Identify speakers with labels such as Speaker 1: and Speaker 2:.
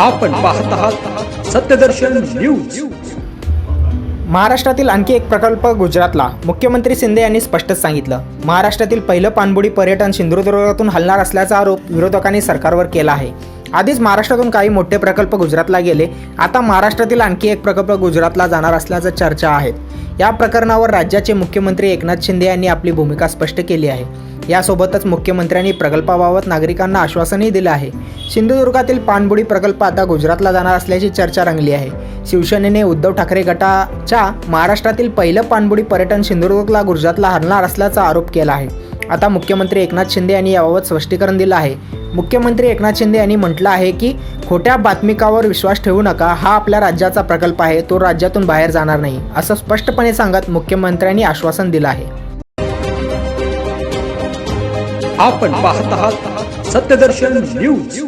Speaker 1: आपण पाहत आहात सत्यदर्शन न्यूज.
Speaker 2: महाराष्ट्रातील आणखी एक प्रकल्प गुजरातला. मुख्यमंत्री शिंदे यांनी स्पष्टच सांगितलं. महाराष्ट्रातील पहिलं पाणबुडी पर्यटन सिंधुदुर्गातून हलणार असल्याचा आरोप विरोधकांनी सरकारवर केला आहे. आधीच महाराष्ट्रातून काही मोठे प्रकल्प गुजरातला गेले. आता महाराष्ट्रातील आणखी एक प्रकल्प गुजरातला जाणार असल्याचं चर्चा आहेत या प्रकरणावर राज्याचे मुख्यमंत्री एकनाथ शिंदे यांनी आपली भूमिका स्पष्ट केली आहे. यासोबतच मुख्यमंत्र्यांनी प्रकल्पाबाबत नागरिकांना आश्वासनही दिलं आहे. सिंधुदुर्गातील पाणबुडी प्रकल्प आता गुजरातला जाणार असल्याची चर्चा रंगली आहे. शिवसेनेने उद्धव ठाकरे गटाच्या महाराष्ट्रातील पहिलं पाणबुडी पर्यटन सिंधुदुर्गला गुजरातला हरणार असल्याचा आरोप केला आहे. आता मुख्यमंत्री एकनाथ शिंदे यांनी याबाबत स्पष्टीकरण दिलं आहे. मुख्यमंत्री एकनाथ शिंदे यांनी म्हटलं आहे की खोट्या बातमिकावर विश्वास ठेवू नका. हा आपल्या राज्याचा प्रकल्प आहे. तो राज्यातून बाहेर जाणार नाही. असं स्पष्टपणे सांगत मुख्यमंत्र्यांनी आश्वासन दिलं आहे.
Speaker 1: आपण पाहत आहात सत्यदर्शन न्यूज.